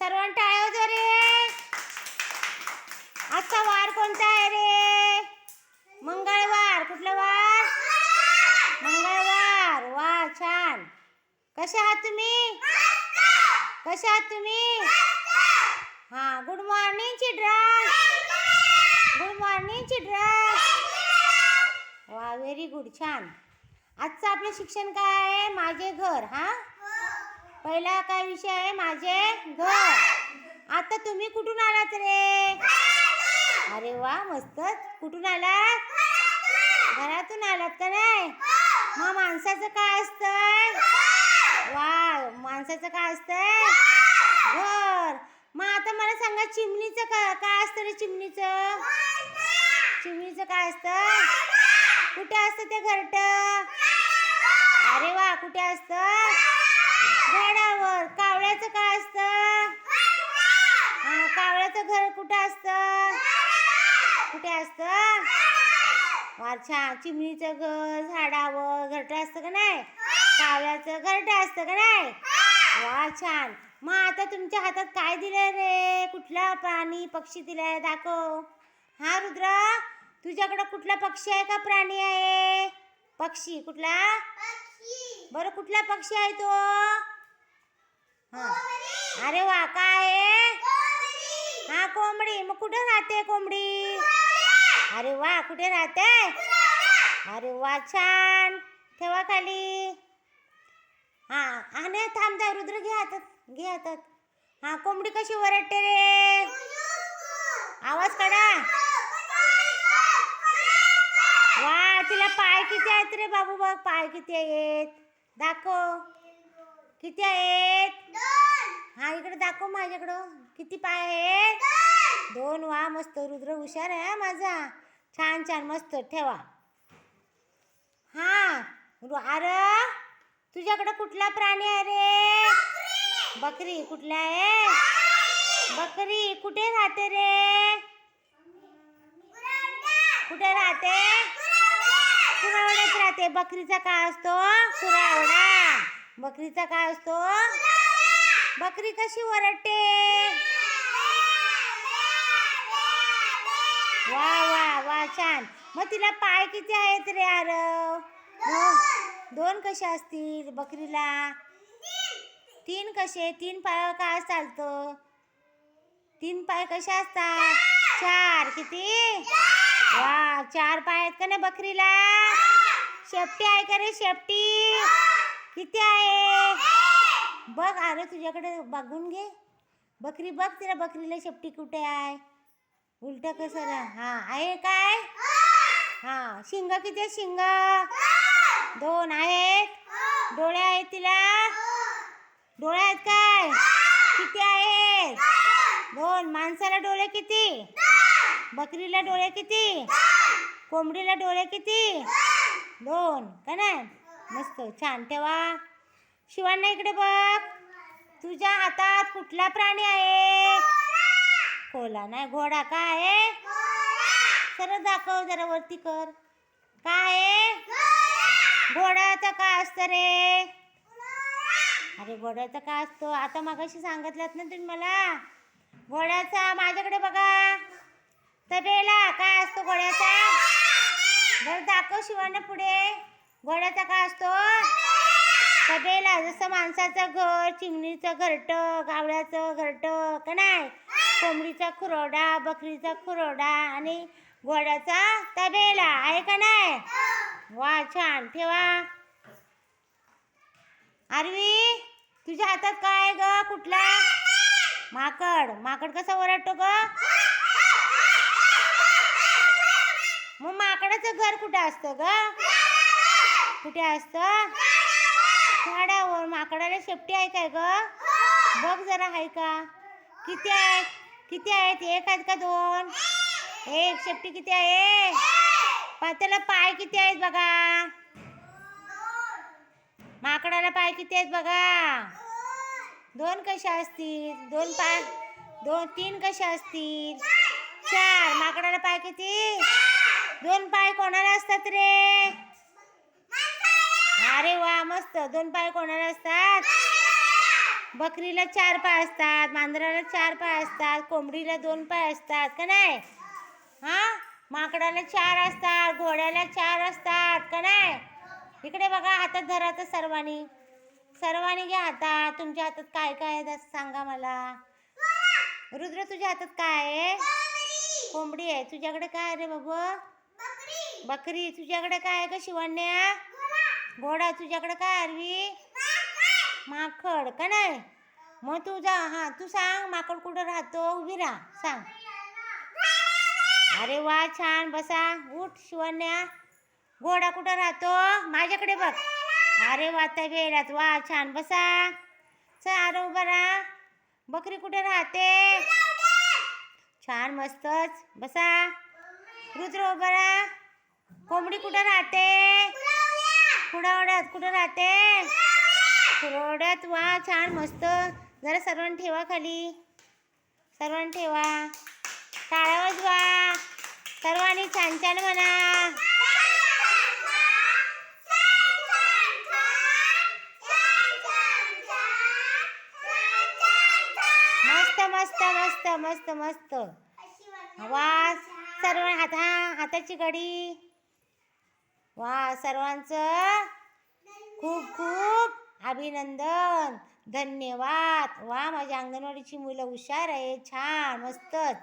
सर्वांना टाळ्या रे. आजचा वार कोणता आहे रे? मंगळवार. कुठला वार? मंगळवार. वा छान. कशा आहात तुम्ही? कशा आहात तुम्ही? हा good morning children good morning children वा व्हेरी गुड छान. आजचं आपलं शिक्षण काय आहे? माझे घर हा? पहिला काय विषय आहे? माझे? घर आता तुम्ही कुठून आलात रे? अरे वा मस्त. कुठून आलात? घरातून आलात का नाही? मग माणसाचं काय असतंय? वा माणसाचं काय असतंय? घर. मग आता मला सांगा चिमणीचं का काय असतं रे चिमणीचं? चिमणीचं काय असतं? कुठे असतं ते घरट? अरे वा कुठे असतं? झाडावर. कावळ्याचं काय असतं? हा कावळ्याचं घर कुठं असतं? कुठे असतं? वा छान. चिमणीचं घर झाडावर. घरट असतं का नाही? कावळ्याचं घरट असतं का नाही? वा छान. मग आता तुमच्या हातात काय दिलंय रे? कुठला प्राणी पक्षी दिलाय? दाखव. हा रुद्रा तुझ्याकडं कुठला पक्षी आहे का प्राणी आहे? पक्षी कुठला? बरं कुठला पक्षी आहे तो? हा. अरे वा काय आहे? हा कोंबडी. मग कुठे राहते कोंबडी? अरे वा कुठे राहते? अरे वा छान. ठेवा खाली. हा आणि थांबता रुद्र घे हातात घे हातात. हा कोंबडी कशी वरटते रे? आवाज काढा. वा तिला पाय किती आहेत रे बाबू? बघ पाय किती आहेत. दाखव. किती आहेत? हा इकडे दाखव माझ्याकडं. किती पाय आहेत? दोन. वा मस्त. रुद्र हुशार आहे माझा. छान छान. मस्त. ठेवा. हा. रु- अरे तुझ्याकडं कुठला प्राणी आहे रे? बकरी. कुठला आहे? बकरी. कुठे राहते रे? कुठे राहते? कुरावड्यात राहते. बकरीचा काय असतो कुरावडा बकरीचा काय असतो बकरी कशी ओरडते वा वा वा छान. मग तिला पाय किती आहेत रे अर दोन कसे असतील बकरीला? तीन कसे? तीन पाय काय चालतं? तीन पाय कसे असतात? चार. किती? वा चार पाय आहेत का ना बकरीला? शेपटी आहे का रे शेपटी? किती आहे? बघ अरे तुझ्याकडे बघून घे. बकरी बघ तिला बकरीला शेपटी कुठे आहे? उलट कसं ना हा आहे काय? हा शिंग किती आहे शिंग? दोन आहेत. डोळे आहेत तिला? डोळे आहेत काय? किती आहेत? दोन माणसाला डोळे किती? बकरीला डोळे किती? कोंबडीला डोळे किती? दोन. का नाही? मस्त. छान. ठेवा. शिवांना इकडे बघ. तुझ्या हातात कुठला प्राणी आहे? कोला नाही. घोडा काय आहे? सरळ दाखव जरा वरती कर. काय आहे? घोड्याचं काय असतं रे? अरे घोड्याचं काय असतो? आता मागाशी सांगितलं ना तुम्ही मला. घोड्याचा माझ्याकडे बघा. तबेला काय असतो घोड्याचा बरं दाखव शिवांना पुढे. घोड्याचा काय असतो? तबेला जसं माणसाचं घर चिमणीचं घरट गावड्याचं घरट का नाही? कोंबडीचा खुरोडा बकरीचा खुरोडा आणि घोड्याचा तबेला आहे का नाही? वा छान. ठेवा. आरवी तुझ्या हातात काय आहे ग? कुठला? माकड. माकड कसा ओरडतो ग? माकडाचं घर कुठं असतं ग? कुठे असतं? झाडावर माकडाला शेपटी आहे काय ग? बघ जरा आहे का? किती आहे? किती आहेत? एक आहेत का दोन? एक शेपटी किती आहे? पा- त्याला पाय किती आहेत बघा? माकडाला पाय किती आहेत बघा? दोन कशा असतील? दोन पाय दोन तीन कशा असतील? चार. माकडाला पाय किती? दोन पाय कोणाला असतात रे? अरे वा मस्त. दोन पाय कोणाला असतात? बकरीला चार पाय असतात मांजराला चार पाय असतात कोंबडीला दोन पाय असतात का नाही? हा? माकडाला चार असतात घोड्याला चार असतात का नाही? इकडे बघा हातात धरा तर सर्वांनी. सर्वांनी घ्या हातात. तुमच्या हातात काय काय आहे सांगा मला. रुद्र तुझ्या हातात काय आहे? कोंबडी आहे. तुझ्याकडे काय रे बाबू? बकरी तुझ्याकडे काय कशी वाण्या शिवण्या? घोडा तुझ्याकडे काय अरवी? माकड का नाही? मग तू जा हा तू सांग माकड कुठं राहतो? उभी राहा सांग. अरे वा छान बसा. उठ शिवण्या. घोडा कुठं राहतो? माझ्याकडे बघ. अरे वा तबेल्यात वा छान बसा. चल अरे उभा राहा. बकरी कुठे राहते? छान मस्तच. बसा. रुद्र उभा राहा. कोंबडी कुठं राहते? कुडावड्यात कुठं राहते? कुरवड्यात वा छान मस्त. जरा सर्वांनी ठेवा खाली. सर्वांनी ठेवा. टाळ्या वाजवा सर्वांनी छान छान म्हणा. मस्त मस्त मस्त मस्त मस्त. वा सर्व हाता हाताची घडी वा सर्वांचं खूप खूप अभिनंदन. धन्यवाद. वा माझ्या अंगणवाडीची मुलं हुशार आहे छान मस्तच.